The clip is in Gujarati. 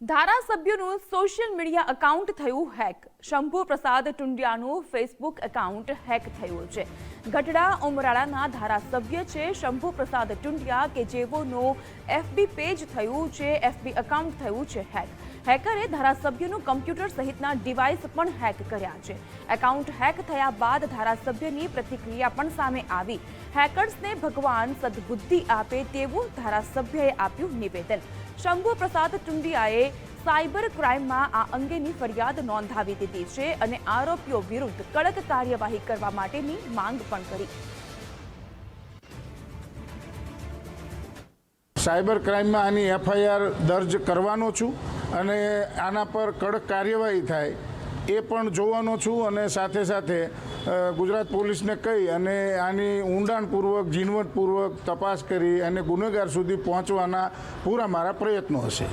ધારાસભ્યનું સોશિયલ મીડિયા એકાઉન્ટ થયું હેક શંભુ પ્રસાદ ટુંડિયાનું ફેસબુક એકાઉન્ટ હેક થયું છે. ગઢડા ઉમરાળાના ધારાસભ્ય છે શંભુ પ્રસાદ ટુંડિયા કે જેઓનો એફબી પેજ થયું છે એફબી એકાઉન્ટ થયું છે હેક હેકરે ધારાસભ્યનું કમ્પ્યુટર સહિતના ડિવાઇસ પણ હેક કર્યા છે. એકાઉન્ટ હેક થયા બાદ ધારાસભ્યની પ્રતિક્રિયા પણ સામે આવી. હેકર્સને ભગવાન સદબુદ્ધિ આપે તેવું ધારાસભ્યએ આપ્યું નિવેદન. શંભુ પ્રસાદ ટુંડિયાએ સાયબર ક્રાઇમમાં આ અંગેની ફરિયાદ નોંધાવી દીધી છે અને આરોપીઓ વિરુદ્ધ કડક કાર્યવાહી કરવા માટેની માંગ પણ કરી. સાયબર ક્રાઇમમાં આની એફઆઈઆર દર્જ કરવાનો છું. અને આના પર કડક કાર્યવાહી થાય, એ પણ જોવાનો છું અને સાથે સાથે ગુજરાત પોલીસને કહી અને આની ઊંડાણપૂર્વક, ઝીણવટપૂર્વક તપાસ કરી અને ગુનેગાર સુધી પહોંચવાના પૂરા મારા પ્રયત્નો હશે.